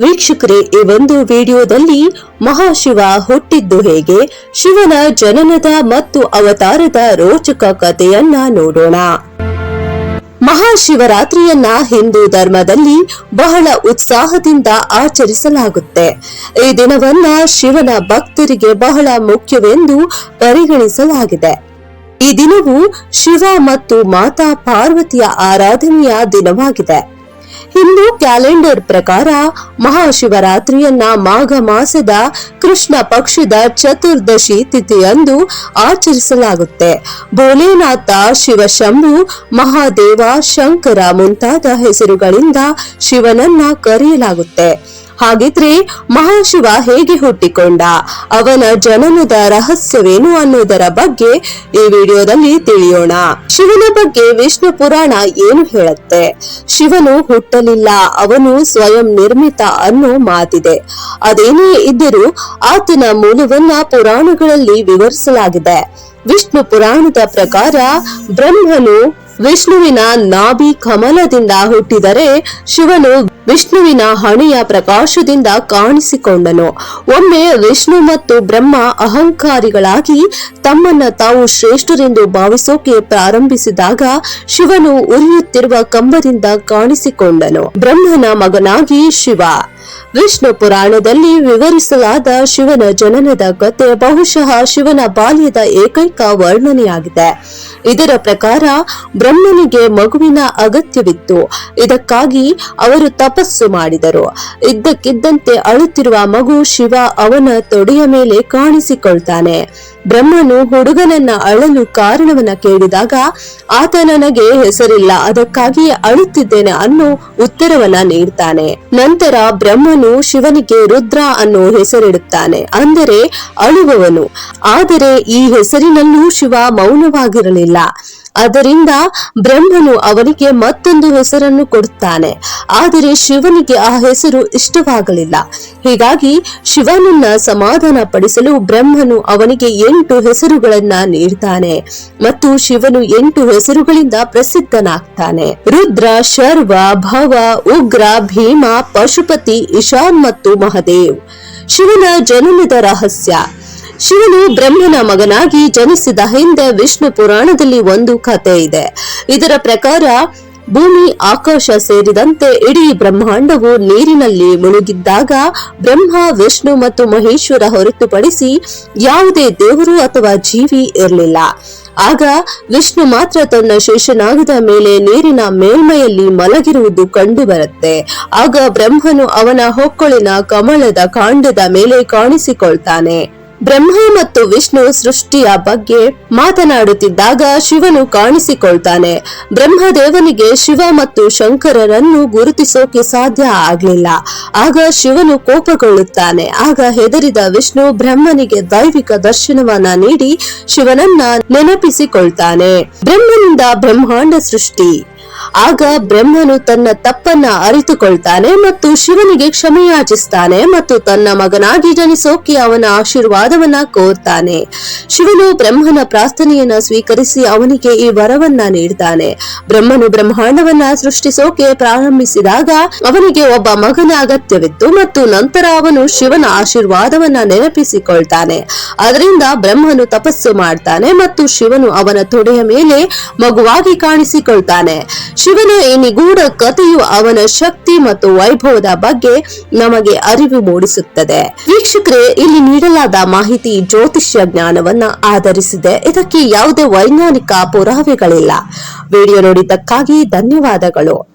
ವೀಕ್ಷಕರೇ, ಈ ಒಂದು ವಿಡಿಯೋದಲ್ಲಿ ಮಹಾಶಿವ ಹುಟ್ಟಿದ್ದು ಹೇಗೆ? ಶಿವನ ಜನನದ ಮತ್ತು ಅವತಾರದ ರೋಚಕ ಕಥೆಯನ್ನ ನೋಡೋಣ. ಮಹಾಶಿವರಾತ್ರಿಯನ್ನ ಹಿಂದೂ ಧರ್ಮದಲ್ಲಿ ಬಹಳ ಉತ್ಸಾಹದಿಂದ ಆಚರಿಸಲಾಗುತ್ತೆ. ಈ ದಿನವನ್ನ ಶಿವನ ಭಕ್ತರಿಗೆ ಬಹಳ ಮುಖ್ಯವೆಂದು ಪರಿಗಣಿಸಲಾಗಿದೆ. ಈ ದಿನವು ಶಿವ ಮತ್ತು ಮಾತಾ ಪಾರ್ವತಿಯ ಆರಾಧನೆಯ ದಿನವಾಗಿದೆ. ಹಿಂದೂ ಕ್ಯಾಲೆಂಡರ್ ಪ್ರಕಾರ ಮಹಾಶಿವರಾತ್ರಿಯನ್ನ ಮಾಘ ಮಾಸದ ಕೃಷ್ಣ ಪಕ್ಷದ ಚತುರ್ದಶಿ ತಿಥಿಯಂದು ಆಚರಿಸಲಾಗುತ್ತೆ. ಭೋಲೆನಾಥ, ಶಿವಶಂಭು, ಮಹಾದೇವ, ಶಂಕರ ಮುಂತಾದ ಹೆಸರುಗಳಿಂದ ಶಿವನನ್ನ ಕರೆಯಲಾಗುತ್ತೆ. ಹಾಗಿದ್ರೆ ಮಹಾಶಿವ ಹೇಗೆ ಹುಟ್ಟಿಕೊಂಡ? ಅವನ ಜನನದ ರಹಸ್ಯವೇನು ಅನ್ನೋದರ ಬಗ್ಗೆ ಈ ವಿಡಿಯೋದಲ್ಲಿ ತಿಳಿಯೋಣ. ಶಿವನ ಬಗ್ಗೆ ವಿಷ್ಣು ಪುರಾಣ ಏನು ಹೇಳುತ್ತೆ? ಶಿವನು ಹುಟ್ಟಲಿಲ್ಲ, ಅವನು ಸ್ವಯಂ ನಿರ್ಮಿತ ಅನ್ನೋ ಮಾತಿದೆ. ಅದೇನೇ ಇದ್ದರೂ ಆತನ ಮೂಲವನ್ನ ಪುರಾಣಗಳಲ್ಲಿ ವಿವರಿಸಲಾಗಿದೆ. ವಿಷ್ಣು ಪುರಾಣದ ಪ್ರಕಾರ ಬ್ರಹ್ಮನು ವಿಷ್ಣುವಿನ ನಾಭಿ ಕಮಲದಿಂದ ಹುಟ್ಟಿದರೆ ಶಿವನು ವಿಷ್ಣುವಿನ ಹಣೆಯ ಪ್ರಕಾಶದಿಂದ ಕಾಣಿಸಿಕೊಂಡನು. ಒಮ್ಮೆ ವಿಷ್ಣು ಮತ್ತು ಬ್ರಹ್ಮ ಅಹಂಕಾರಿಗಳಾಗಿ ತಮ್ಮನ್ನ ತಾವು ಶ್ರೇಷ್ಠರೆಂದು ಭಾವಿಸೋಕೆ ಪ್ರಾರಂಭಿಸಿದಾಗ ಶಿವನು ಉರಿಯುತ್ತಿರುವ ಕಂಬದಿಂದ ಕಾಣಿಸಿಕೊಂಡನು. ಬ್ರಹ್ಮನ ಮಗನಾಗಿ ಶಿವ. ವಿಷ್ಣು ಪುರಾಣದಲ್ಲಿ ವಿವರಿಸಲಾದ ಶಿವನ ಜನನದ ಕಥೆ ಬಹುಶಃ ಶಿವನ ಬಾಲ್ಯದ ಏಕೈಕ ವರ್ಣನೆಯಾಗಿದೆ. ಇದರ ಪ್ರಕಾರ ಬ್ರಹ್ಮನಿಗೆ ಮಗುವಿನ ಅಗತ್ಯವಿತ್ತು. ಇದಕ್ಕಾಗಿ ಅವರು ತಪಸ್ಸು ಮಾಡಿದರು. ಇದ್ದಕ್ಕಿದ್ದಂತೆ ಅಳುತ್ತಿರುವ ಮಗು ಶಿವ ಅವನ ತೊಡೆಯ ಮೇಲೆ ಕಾಣಿಸಿಕೊಳ್ತಾನೆ. ಬ್ರಹ್ಮನು ಹುಡುಗನನ್ನ ಅಳಲು ಕಾರಣವನ್ನ ಕೇಳಿದಾಗ, ಆತ ನನಗೆ ಹೆಸರಿಲ್ಲ ಅದಕ್ಕಾಗಿಯೇ ಅಳುತ್ತಿದ್ದೇನೆ ಅನ್ನೋ ಉತ್ತರವನ್ನ ನೀಡ್ತಾನೆ. ನಂತರ ಬ್ರಹ್ಮನು ಶಿವನಿಗೆ ರುದ್ರ ಅನ್ನೋ ಹೆಸರಿಡುತ್ತಾನೆ, ಅಂದರೆ ಅಳುವವನು. ಆದರೆ ಈ ಹೆಸರಿನಲ್ಲೂ ಶಿವ ಮೌನವಾಗಿರಲಿಲ್ಲ. ಅದರಿಂದ ಬ್ರಹ್ಮನು ಅವನಿಗೆ ಮತ್ತೊಂದು ಹೆಸರನ್ನು ಕೊಡುತ್ತಾನೆ. ಆದರೆ ಶಿವನಿಗೆ ಆ ಹೆಸರು ಇಷ್ಟವಾಗಲಿಲ್ಲ. ಹೀಗಾಗಿ ಶಿವನನ್ನ ಸಮಾಧಾನ ಪಡಿಸಲು ಬ್ರಹ್ಮನು ಅವನಿಗೆ ಎಂಟು ಹೆಸರುಗಳನ್ನ ನೀಡ್ತಾನೆ ಮತ್ತು ಶಿವನು ಎಂಟು ಹೆಸರುಗಳಿಂದ ಪ್ರಸಿದ್ಧನಾಗ್ತಾನೆ. ರುದ್ರ, ಶರ್ವ, ಭವ, ಉಗ್ರ, ಭೀಮ, ಪಶುಪತಿ, ಇಶಾನ್ ಮತ್ತು ಮಹದೇವ್. ಶಿವನ ಜನನದ ರಹಸ್ಯ. ಶಿವನು ಬ್ರಹ್ಮನ ಮಗನಾಗಿ ಜನಿಸಿದ ಹಿಂದೆ ವಿಷ್ಣು ಪುರಾಣದಲ್ಲಿ ಒಂದು ಕಥೆ ಇದೆ. ಇದರ ಪ್ರಕಾರ ಭೂಮಿ, ಆಕಾಶ ಸೇರಿದಂತೆ ಇಡೀ ಬ್ರಹ್ಮಾಂಡವು ನೀರಿನಲ್ಲಿ ಮುಳುಗಿದ್ದಾಗ ಬ್ರಹ್ಮ, ವಿಷ್ಣು ಮತ್ತು ಮಹೇಶ್ವರ ಹೊರತುಪಡಿಸಿ ಯಾವುದೇ ದೇವರು ಅಥವಾ ಜೀವಿ ಇರಲಿಲ್ಲ. ಆಗ ವಿಷ್ಣು ಮಾತ್ರ ತನ್ನ ಶೇಷನಾಗದ ಮೇಲೆ ನೀರಿನ ಮೇಲ್ಮೈಯಲ್ಲಿ ಮಲಗಿರುವುದು ಕಂಡುಬರುತ್ತೆ. ಆಗ ಬ್ರಹ್ಮನು ಅವನ ಹೊಕ್ಕಳಿನ ಕಮಲದ ಕಾಂಡದ ಮೇಲೆ ಕಾಣಿಸಿಕೊಳ್ತಾನೆ. ಬ್ರಹ್ಮ ಮತ್ತು ವಿಷ್ಣು ಸೃಷ್ಟಿಯ ಬಗ್ಗೆ ಮಾತನಾಡುತ್ತಿದ್ದಾಗ ಶಿವನು ಕಾಣಿಸಿಕೊಳ್ತಾನೆ. ಬ್ರಹ್ಮದೇವನಿಗೆ ಶಿವ ಮತ್ತು ಶಂಕರರನ್ನು ಗುರುತಿಸೋಕೆ ಸಾಧ್ಯ ಆಗ್ಲಿಲ್ಲ. ಆಗ ಶಿವನು ಕೋಪಗೊಳ್ಳುತ್ತಾನೆ. ಆಗ ಹೆದರಿದ ವಿಷ್ಣು ಬ್ರಹ್ಮನಿಗೆ ದೈವಿಕ ದರ್ಶನವನ್ನ ನೀಡಿ ಶಿವನನ್ನ ನೆನಪಿಸಿಕೊಳ್ತಾನೆ. ಬ್ರಹ್ಮನಿಂದ ಬ್ರಹ್ಮಾಂಡ ಸೃಷ್ಟಿ. ಆಗ ಬ್ರಹ್ಮನು ತನ್ನ ತಪ್ಪನ್ನ ಅರಿತುಕೊಳ್ತಾನೆ ಮತ್ತು ಶಿವನಿಗೆ ಕ್ಷಮೆಯಾಚಿಸ್ತಾನೆ ಮತ್ತು ತನ್ನ ಮಗನಾಗಿ ಜನಿಸೋಕೆ ಅವನ ಆಶೀರ್ವಾದವನ್ನ ಕೋರ್ತಾನೆ. ಶಿವನು ಬ್ರಹ್ಮನ ಪ್ರಾರ್ಥನೆಯನ್ನ ಸ್ವೀಕರಿಸಿ ಅವನಿಗೆ ಈ ವರವನ್ನ ನೀಡ್ತಾನೆ. ಬ್ರಹ್ಮನು ಬ್ರಹ್ಮಾಂಡವನ್ನ ಸೃಷ್ಟಿಸೋಕೆ ಪ್ರಾರಂಭಿಸಿದಾಗ ಅವನಿಗೆ ಒಬ್ಬ ಮಗನ ಅಗತ್ಯವಿತ್ತು ಮತ್ತು ನಂತರ ಅವನು ಶಿವನ ಆಶೀರ್ವಾದವನ್ನ ನೆನಪಿಸಿಕೊಳ್ತಾನೆ. ಅದರಿಂದ ಬ್ರಹ್ಮನು ತಪಸ್ಸು ಮಾಡ್ತಾನೆ ಮತ್ತು ಶಿವನು ಅವನ ತೊಡೆಯ ಮೇಲೆ ಮಗುವಾಗಿ ಕಾಣಿಸಿಕೊಳ್ತಾನೆ. ಶಿವನ ಈ ನಿಗೂಢ ಕಥೆಯು ಅವನ ಶಕ್ತಿ ಮತ್ತು ವೈಭವದ ಬಗ್ಗೆ ನಮಗೆ ಅರಿವು ಮೂಡಿಸುತ್ತದೆ. ವೀಕ್ಷಕರೇ, ಇಲ್ಲಿ ನೀಡಲಾದ ಮಾಹಿತಿ ಜ್ಯೋತಿಷ್ಯ ಜ್ಞಾನವನ್ನ ಆಧರಿಸಿದೆ. ಇದಕ್ಕೆ ಯಾವುದೇ ವೈಜ್ಞಾನಿಕ ಪುರಾವೆಗಳಿಲ್ಲ. ವಿಡಿಯೋ ನೋಡಿದ್ದಕ್ಕಾಗಿ ಧನ್ಯವಾದಗಳು.